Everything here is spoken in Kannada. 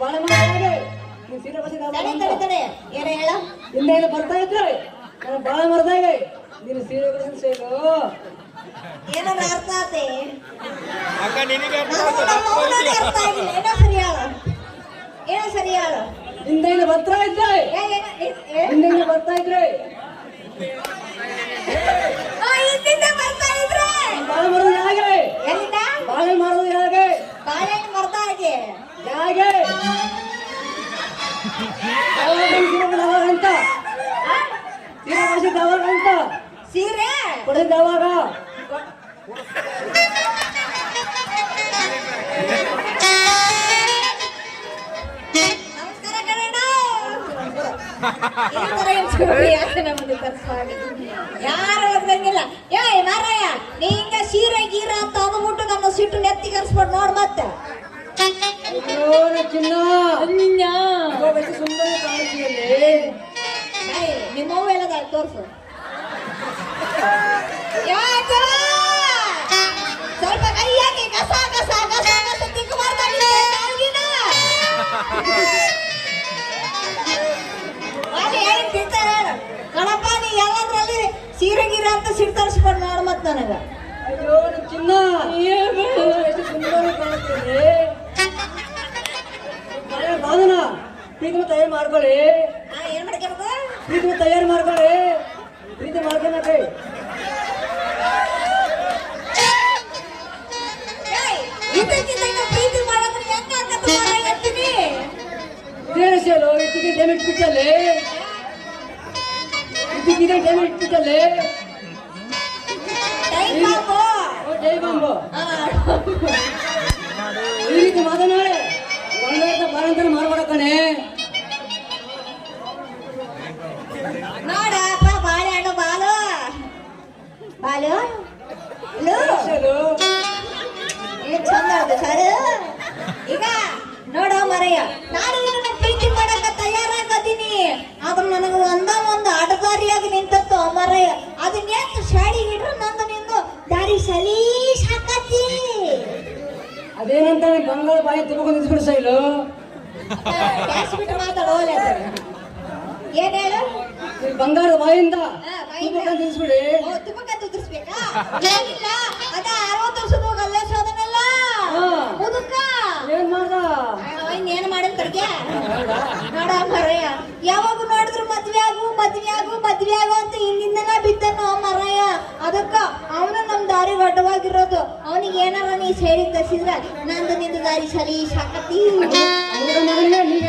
ಮರ ನೀನ್ ಸೀರೆ ಬಸ್ ಹಿಂದೆ ಬರ್ತಾ ಇದ್ರೆ ನಾನು ಬಾಳೆ ಮರದಾಗ. ನೀನು ಸೀರೆ ಶೈಲು ಏನಾದ್ರು ಅರ್ಥ ಆತೆ? ಅಕ್ಕ ನಿನಗೆ ಅರ್ಥ ಆಗಿಲ್ಲ ಏನೋ ಸರಿ ಹೇಳು ಏನೋ ಸರಿ ಹೇಳು ಹಿಂದೆ ಬರ್ತಾ ಇದ್ರೆ ಬರ್ತಾ ಹಿಂದಿಂದ ಬರ್ತಾ ಇದ್ರೆ? ಬಾಳೆ ಮರದ ಹೇಗೆ? ಎಲ್ಲಿಂದ? ಬಾಳೆ ಮರದ ಹೇಗೆ? ಬಾಳೆಹಣ್ಣು ಮರ್ದ ಹಾಗೆ? ಹೇಗೆ ಅಂತ. ಸೀರೆ ಬಸಿದ ಯಾರು ಓದ್ದಂಗಿಲ್ಲ ಏ ಮಾರಾಯ ನೀ ಹಿಂಗ ಸೀರೆ ಗೀರ ಅಂತ ಅಂದ್ಬಿಟ್ಟು ನಮ್ಮ ಸಿಟ್ಟು ನೆತ್ತಿ ಕರ್ಸ್ಬಿಟ್ಟು ನೋಡ್ ಮತ್ತೆ ಏನ್ ತಿಂತಾರೆ. ಕಣಪ್ಪ ನೀ ಎಲ್ಲದ್ರಲ್ಲಿ ಸೀರೆ ಗೀರೆ ಅಂತ ಸಿಟ್ಟು ತರಿಸ್ಕೊಂಡು ನೋಡು ಮತ್ ನನಗ? ಅಯ್ಯೋ ನನ್ನ ಚಿನ್ನ. ಎಷ್ಟು ಸುಂದರ ಕಾಣಿಕೆಯಲ್ಲಿ ಬಾದನ ಪ್ರೀತಿ ತಯಾರು ಮಾಡ್ಕೊಳ್ಳಿ. ಏನ್ ಮಾಡ್ಕೊಬೇಕು ಪ್ರೀತಿ ತಯಾರು ಮಾಡ್ಕೊಳ್ಳಿ. ಪ್ರೀತಿ ಮಾಡ್ಕೊಳಕ್ಕೆ ಪ್ರೀತಿ ಮಾಡೋದ್ರೆ ಹೆಂಗ ಡೆಮಿಟ್ ಬಿಟ್ಟಲ್ಲಿ. ಬಿಟ್ಟಲ್ಲಿ ಟೈಮ್ ಬಾಂಬು. ಓ ಜೈ ಬಾಂಬು ಈ ರೀತಿ ಮಾತನಾಡಿ ಒಳ್ಳೆ ಬಾರಂತರ ಮಾಡ್ಬೇಡ ಕಣೆ ನೋಡಪ್ಪ ಬಾಲು ಬಾಲು ಈಗ ನೋಡೋ ಮರಯ್ಯ ನಾನು ಆದ್ರ ನನಗೆ ಒಂದ ಒಂದು ಅಡದಾರಿಯಾಗಿ ನಿಂತತ್ತು ಅಮರಯ್ಯ. ಅದನ್ನ ಎಷ್ಟು ಶಾಡಿ ಇಟ್ರು ನಂದು ನಿಂದು ದಾರಿ ಸಲೀಶ್ ಹಾಕತಿ ಅದೇನಂತ ಬಂಗಾಳ ಬಾಯಿ ತುಂಬಿಕೊಂಡು ನಿಂತ್ಬಿಡು ಸೈಲು? ಕ್ಯಾಶ್ ಬಿಟ್ಟು ಮಾತಾಡೋಲ್ಲ ಏನ್ ಹೇಳು? ಈ ಬಂಗಾರದ ಬಾಯಿಂದ ಹಾ, ಬಾಯಿಂದ. ತುಮಕೊಂಡು ನಿಲ್ಸ್ಬಿಡಿ ಓ, ತುಪ್ಪಕ್ಕ ತುದ್ರಿಸ್ಬೇಕಾ ಏನಿಲ್ಲ ಅದ ಅರವತ್ತು ವರ್ಷದ ಅಲ್ಲೇ ಸೋದನಲ್ಲ ಹಾ. ಮುದುಕ. ಏನ್ ಮಾಡ್ದ? ಏನ್ ಮಾಡಿದ ಕಡೆಗೆ ನೋಡ ಮದ್ವೆ ಆಗು ಮದ್ವೆ ಆಗು ಅಂತ ಹಿಂದಿಂದನ ಬಿದ್ದನು ಮರಯ್ಯ. ಅದಕ್ಕ ಅವನ ನಮ್ ದಾರಿ ಅಡ್ಡವಾಗಿರೋದು ಅವನಿಗೆ ಏನಾರ ನೀ ಸೇರಿ ಕಸಿದ್ರ ನಂದು ನಿಂದು ದಾರಿ ಸರಿ ಸಾಕತಿ